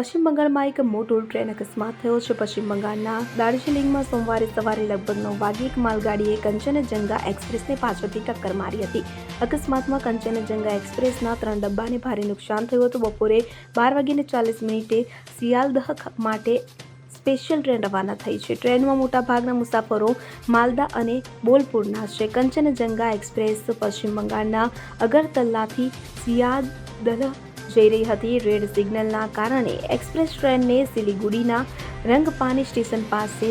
પશ્ચિમ બંગાળમાં એક મોટો ટ્રેન અકસ્માત થયો છે. પશ્ચિમ બંગાળના દાર્જિલિંગમાં સોમવારે સવારે લગભગ નવ વાગે એક માલગાડીએ કંચનજંગા એક્સપ્રેસને પાછળથી ટક્કર મારી હતી. અકસ્માતમાં કંચનજંગા એક્સપ્રેસના ત્રણ ડબ્બાને ભારે નુકસાન થયું હતું. બપોરે બાર વાગીને ચાલીસ મિનિટે સિયાલદહ માટે સ્પેશિયલ ટ્રેન રવાના થઈ છે. ટ્રેનમાં મોટાભાગના મુસાફરો માલદા અને બોલપુરના છે. કંચનજંગા એક્સપ્રેસ પશ્ચિમ બંગાળના અગરતલાથી સિયાદહ જઈ રહી હતી. રેડ સિગ્નલના કારણે એક્સપ્રેસ ટ્રેનને સિલિગુડીના રંગપાની સ્ટેશન પાસે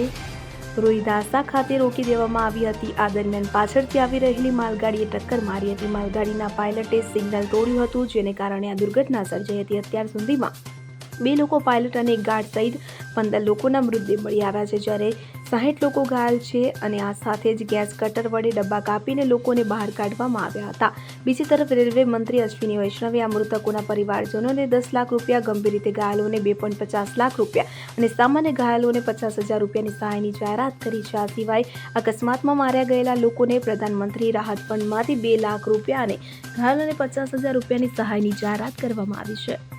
રોહિદાસા ખાતે રોકી દેવામાં આવી હતી. આ દરમિયાન પાછળથી આવી રહેલી માલગાડીએ ટક્કર મારી હતી. માલગાડીના પાયલટે સિગ્નલ તોડ્યું હતું, જેને કારણે આ દુર્ઘટના સર્જાઈ હતી. અત્યાર સુધીમાં બે લોકો પાયલટ અને એક ગાર્ડ સહિત પંદર લોકોના મૃતદેહ મળી આવ્યા છે. જ્યારે સાહીઠ લોકો ઘાયલ છે અને આ સાથે જ ગેસ કટર વડે ડબ્બા કાપીને લોકોને બહાર કાઢવામાં આવ્યા હતા. બીજી તરફ રેલવે મંત્રી અશ્વિની વૈષ્ણવે આ મૃતકોના પરિવારજનોને દસ લાખ રૂપિયા, ગંભીર રીતે ઘાયલોને બે પોઈન્ટ પચાસ લાખ રૂપિયા અને સામાન્ય ઘાયલોને પચાસ હજાર રૂપિયાની સહાયની જાહેરાત કરી છે. આ સિવાય અકસ્માતમાં માર્યા ગયેલા લોકોને પ્રધાનમંત્રી રાહત ફંડમાંથી બે લાખ રૂપિયા અને ઘાયલોને પચાસ હજાર રૂપિયાની સહાયની જાહેરાત કરવામાં આવી છે.